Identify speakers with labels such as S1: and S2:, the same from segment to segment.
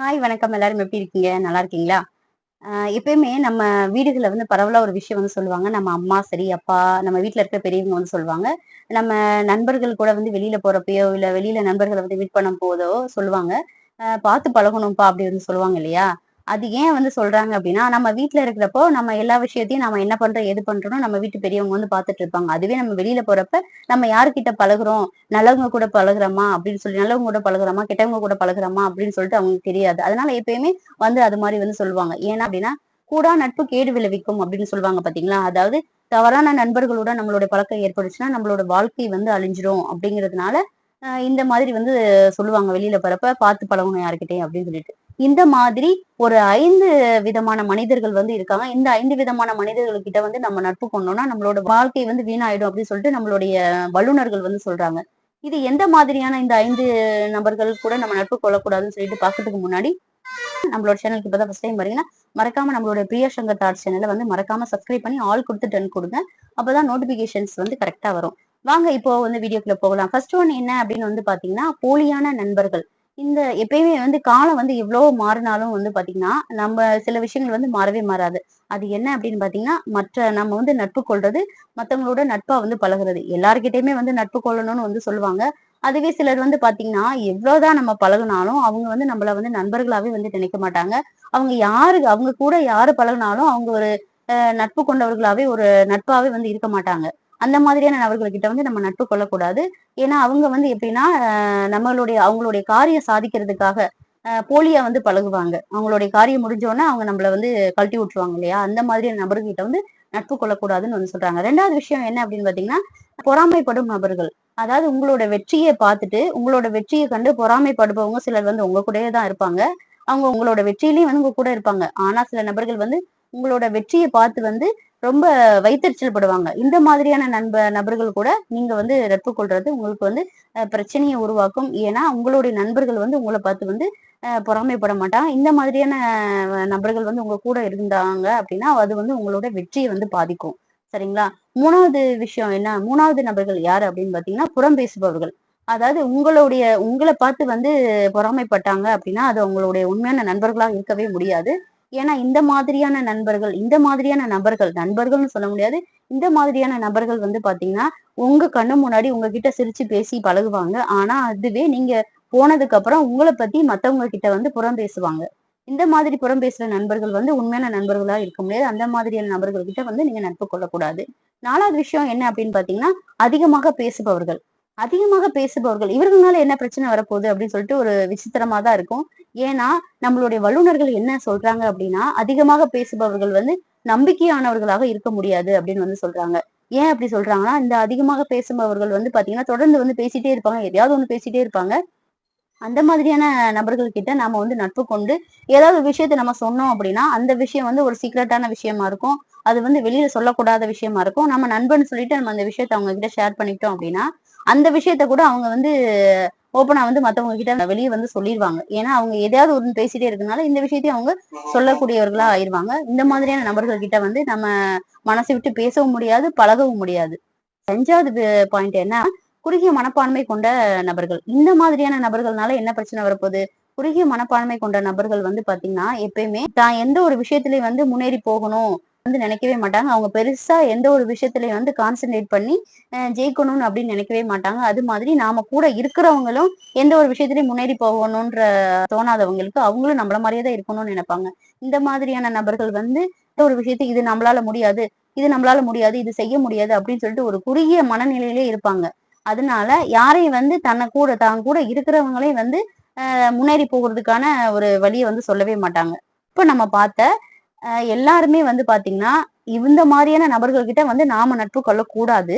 S1: hi வணக்கம் எல்லாரும் எப்படி இருக்கீங்க நல்லா இருக்கீங்களா எப்பயுமே நம்ம வீடுகளில் வந்து பரவலாக ஒரு விஷயம் வந்து சொல்லுவாங்க நம்ம அம்மா சரி அப்பா நம்ம வீட்டில் இருக்க பெரியவங்க வந்து சொல்லுவாங்க நம்ம நண்பர்கள் கூட வந்து வெளியில போறப்பயோ இல்லை வெளியில நண்பர்களை வந்து மீட் பண்ணும் போதோ சொல்லுவாங்க பார்த்து பழகணும்ப்பா அப்படி வந்து சொல்லுவாங்க இல்லையா அது ஏன் வந்து சொல்றாங்க அப்படின்னா நம்ம வீட்டுல இருக்கிறப்போ நம்ம எல்லா விஷயத்தையும் நம்ம என்ன பண்றோம் எது பண்றோம் நம்ம வீட்டு பெரியவங்க வந்து பாத்துட்டு இருப்பாங்க அதுவே நம்ம வெளியில போறப்ப நம்ம யாருக்கிட்ட பழகுறோம் நல்லவங்க கூட பழகுறோமா அப்படின்னு சொல்லி நல்லவங்க கூட பழகுறோமா கெட்டவங்க கூட பழகுறோமா அப்படின்னு சொல்லிட்டு அவங்களுக்கு தெரியாது அதனால எப்பயுமே வந்து அது மாதிரி வந்து சொல்லுவாங்க ஏன்னா அப்படின்னா கூடா நட்பு கேடு விளைவிக்கும் அப்படின்னு சொல்லுவாங்க பாத்தீங்களா அதாவது தவறான நண்பர்களோட நம்மளோட பழக்கம் ஏற்படுச்சுன்னா நம்மளோட வாழ்க்கை வந்து அழிஞ்சிரும் அப்படிங்கிறதுனால இந்த மாதிரி வந்து சொல்லுவாங்க வெளியில போறப்ப பார்த்து பழகணும் யாருக்கிட்டே அப்படின்னு சொல்லிட்டு இந்த மாதிரி ஒரு ஐந்து விதமான மனிதர்கள் வந்து இருக்காங்க இந்த ஐந்து விதமான மனிதர்கள் கிட்ட வந்து நம்ம நட்பு கொண்டோம்னா நம்மளோட வாழ்க்கை வந்து வீணாயிடும் அப்படின்னு சொல்லிட்டு நம்மளுடைய வல்லுநர்கள் வந்து சொல்றாங்க இது எந்த மாதிரியான இந்த ஐந்து நபர்கள் கூட நம்ம நட்பு கொள்ளக்கூடாதுன்னு சொல்லிட்டு பாக்கிறதுக்கு முன்னாடி நம்மளோட சேனலுக்கு இப்போ தான் ஃபஸ்ட் டைம் வரீங்கன்னா மறக்காம நம்மளோட பிரியா சங்கர் தாட் சேனலை வந்து மறக்காம சப்ஸ்கிரைப் பண்ணி ஆல் கொடுத்து டென் கொடுங்க அப்பதான் நோட்டிபிகேஷன்ஸ் வந்து கரெக்டா வரும் வாங்க இப்போ வந்து வீடியோக்குள்ள போகலாம் ஃபர்ஸ்ட் ஒன் என்ன அப்படின்னு வந்து பாத்தீங்கன்னா போலியான நண்பர்கள் இந்த எப்பயுமே வந்து காலம் வந்து எவ்வளவு மாறினாலும் வந்து பாத்தீங்கன்னா நம்ம சில விஷயங்கள் வந்து மாறவே மாறாது அது என்ன அப்படின்னு பாத்தீங்கன்னா மற்ற நம்ம வந்து நட்பு கொள்றது மற்றவங்களோட நட்பா வந்து பழகிறது எல்லார்கிட்டயுமே வந்து நட்பு கொள்ளணும்னு வந்து சொல்லுவாங்க அதுவே சிலர் வந்து பாத்தீங்கன்னா எவ்வளவுதான் நம்ம பழகினாலும் அவங்க வந்து நம்மள வந்து நண்பர்களாவே வந்து நினைக்க மாட்டாங்க அவங்க யாரு அவங்க கூட யாரு பழகினாலும் அவங்க ஒரு நட்பு கொண்டவர்களாவே ஒரு நட்பாவே வந்து இருக்க மாட்டாங்க அந்த மாதிரியான நபர்கள்கிட்ட வந்து நம்ம நட்பு கொள்ளக்கூடாது ஏன்னா அவங்க வந்து எப்படின்னா நம்மளுடைய அவங்களுடைய காரியம் சாதிக்கிறதுக்காக போலியா வந்து பழகுவாங்க அவங்களுடைய காரியம் முடிஞ்சோடனே அவங்க நம்மள வந்து கழட்டி விட்டுருவாங்க இல்லையா அந்த மாதிரியான நபர்கிட்ட வந்து நட்பு கொள்ளக்கூடாதுன்னு வந்து சொல்றாங்க ரெண்டாவது விஷயம் என்ன அப்படின்னு பாத்தீங்கன்னா பொறாமைப்படும் நபர்கள் அதாவது உங்களோட வெற்றியை பார்த்துட்டு உங்களோட வெற்றியை கண்டு பொறாமைப்படுபவங்க சிலர் வந்து உங்க கூடயே தான் இருப்பாங்க அவங்க உங்களோட வெற்றியிலயும் வந்து உங்க கூட இருப்பாங்க ஆனா சில நபர்கள் வந்து உங்களோட வெற்றியை பார்த்து வந்து ரொம்ப வைத்தறிச்சல் படுவாங்க இந்த மாதிரியான நண்ப நபர்கள் கூட நீங்க வந்து நட்பு கொள்றது உங்களுக்கு வந்து பிரச்சனையை உருவாக்கும் ஏன்னா உங்களுடைய நண்பர்கள் வந்து உங்களை பார்த்து வந்து பொறாமைப்பட மாட்டாங்க இந்த மாதிரியான நபர்கள் வந்து உங்க கூட இருந்தாங்க அப்படின்னா அது வந்து உங்களோட வெற்றியை வந்து பாதிக்கும் சரிங்களா மூணாவது விஷயம் என்ன மூணாவது நபர்கள் யார் அப்படின்னு பாத்தீங்கன்னா புறம் பேசுபவர்கள் அதாவது உங்களுடைய உங்களை பார்த்து வந்து பொறாமைப்பட்டாங்க அப்படின்னா அது உங்களுடைய உண்மையான நண்பர்களாக இருக்கவே முடியாது ஏன்னா இந்த மாதிரியான நண்பர்கள் இந்த மாதிரியான நபர்கள் நண்பர்கள்னு சொல்ல முடியாது இந்த மாதிரியான நபர்கள் வந்து பாத்தீங்கன்னா உங்க கண்ணு முன்னாடி உங்ககிட்ட சிரிச்சு பேசி பழகுவாங்க ஆனா அதுவே நீங்க போனதுக்கு அப்புறம் உங்களை பத்தி மத்தவங்க கிட்ட வந்து புறம் பேசுவாங்க இந்த மாதிரி புறம் பேசுற நண்பர்கள் வந்து உண்மையான நண்பர்களா இருக்க முடியாது அந்த மாதிரியான நபர்கள் கிட்ட வந்து நீங்க நட்பு கொள்ளக்கூடாது நாலாவது விஷயம் என்ன அப்படின்னு பாத்தீங்கன்னா அதிகமாக பேசுபவர்கள் அதிகமாக பேசுபவர்கள் இவர்களால என்ன பிரச்சனை வரப்போகுது அப்படின்னு சொல்லிட்டு ஒரு விசித்திரமா தான் இருக்கும் ஏன்னா நம்மளுடைய வல்லுநர்கள் என்ன சொல்றாங்க அப்படின்னா அதிகமாக பேசுபவர்கள் வந்து நம்பிக்கையானவர்களாக இருக்க முடியாது அப்படின்னு வந்து சொல்றாங்க ஏன் அப்படி சொல்றாங்கன்னா இந்த அதிகமாக பேசுபவர்கள் வந்து பாத்தீங்கன்னா தொடர்ந்து வந்து பேசிட்டே இருப்பாங்க எதையாவது ஒண்ணு பேசிட்டே இருப்பாங்க அந்த மாதிரியான நபர்கள் கிட்ட நாம வந்து நட்பு கொண்டு ஏதாவது விஷயத்த நம்ம சொன்னோம் அப்படின்னா அந்த விஷயம் வந்து ஒரு சீக்ரெட்டான விஷயமா இருக்கும் அது வந்து வெளியில சொல்லக்கூடாத விஷயமா இருக்கும் நம்ம நண்பன் சொல்லிட்டு நம்ம அந்த விஷயத்த அவங்க கிட்ட ஷேர் பண்ணிக்கிட்டோம் அப்படின்னா அந்த விஷயத்த கூட அவங்க வந்து ஓப்பனா வந்து மத்தவங்க கிட்ட வெளியே வந்து சொல்லிடுவாங்க ஏன்னா அவங்க எதையாவது ஒன்று பேசிட்டே இருக்கனால இந்த விஷயத்தையும் அவங்க சொல்லக்கூடியவர்களா ஆயிடுவாங்க இந்த மாதிரியான நபர்கள் கிட்ட வந்து நம்ம மனசை விட்டு பேசவும் முடியாது பழகவும் முடியாது அஞ்சாவது பாயிண்ட் என்ன குறுகிய மனப்பான்மை கொண்ட நபர்கள் இந்த மாதிரியான நபர்கள்னால என்ன பிரச்சனை வரப்போகுது குறுகிய மனப்பான்மை கொண்ட நபர்கள் வந்து பாத்தீங்கன்னா எப்பயுமே தான் எந்த ஒரு விஷயத்திலயும் வந்து முன்னேறி போகணும் வந்து நினைக்கவே மாட்டாங்க அவங்க பெருசா எந்த ஒரு விஷயத்திலையும் வந்து கான்சென்ட்ரேட் பண்ணி ஜெயிக்கணும்னு அப்படின்னு நினைக்கவே மாட்டாங்க அது மாதிரி நாம கூட இருக்கிறவங்களும் எந்த ஒரு விஷயத்திலையும் முன்னேறி போகணும்ன்ற தோணாதவங்களுக்கு அவங்களும் நம்மள மாதிரியே தான் இருக்கணும்னு நினைப்பாங்க இந்த மாதிரியான நபர்கள் வந்து ஒரு விஷயத்தை இது நம்மளால முடியாது இது நம்மளால முடியாது இது செய்ய முடியாது அப்படின்னு சொல்லிட்டு ஒரு குறுகிய மனநிலையிலே இருப்பாங்க அதனால யாரையும் வந்து தன்னை கூட தான் கூட இருக்கிறவங்களே வந்து முன்னேறி போகிறதுக்கான ஒரு வழியை வந்து சொல்லவே மாட்டாங்க இப்போ நம்ம பார்த்த எல்லாருமே வந்து பாத்தீங்கன்னா இந்த மாதிரியான நபர்கள்கிட்ட வந்து நாம நட்பு கொள்ளக்கூடாது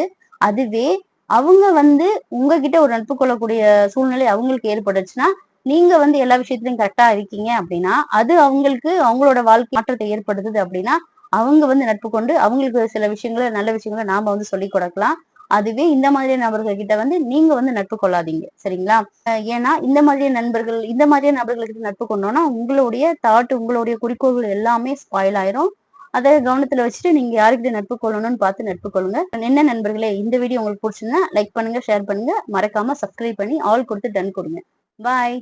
S1: அதுவே அவங்க வந்து உங்ககிட்ட ஒரு நட்பு கொள்ளக்கூடிய சூழ்நிலை அவங்களுக்கு ஏற்பட்டுச்சுன்னா நீங்க வந்து எல்லா விஷயத்திலையும் கரெக்டா இருக்கீங்க அப்படின்னா அது அவங்களுக்கு அவங்களோட வாழ்க்கை மாற்றத்தை ஏற்படுத்துது அப்படின்னா அவங்க வந்து நட்பு கொண்டு அவங்களுக்கு சில விஷயங்களை நல்ல விஷயங்களை நாம வந்து சொல்லி கொடுக்கலாம் அதுவே இந்த மாதிரியான நபர்கள் கிட்ட வந்து நீங்க வந்து நட்பு கொள்ளாதீங்க சரிங்களா ஏன்னா இந்த மாதிரியான நண்பர்கள் இந்த மாதிரியான நபர்களுக்கு நட்பு கொண்டோம்னா உங்களுடைய தாட் உங்களுடைய குறிக்கோள்கள் எல்லாமே ஸ்பாயில் ஆயிரும் அதை கவனத்துல வச்சுட்டு நீங்க யாருக்கிட்ட நட்பு கொள்ளணும்னு பார்த்து நட்பு கொள்ளுங்க என்ன நண்பர்களே இந்த வீடியோ உங்களுக்கு பிடிச்சிருந்தா லைக் பண்ணுங்க ஷேர் பண்ணுங்க மறக்காம சப்ஸ்கிரைப் பண்ணி ஆல் கொடுத்து டன் கொடுங்க பாய்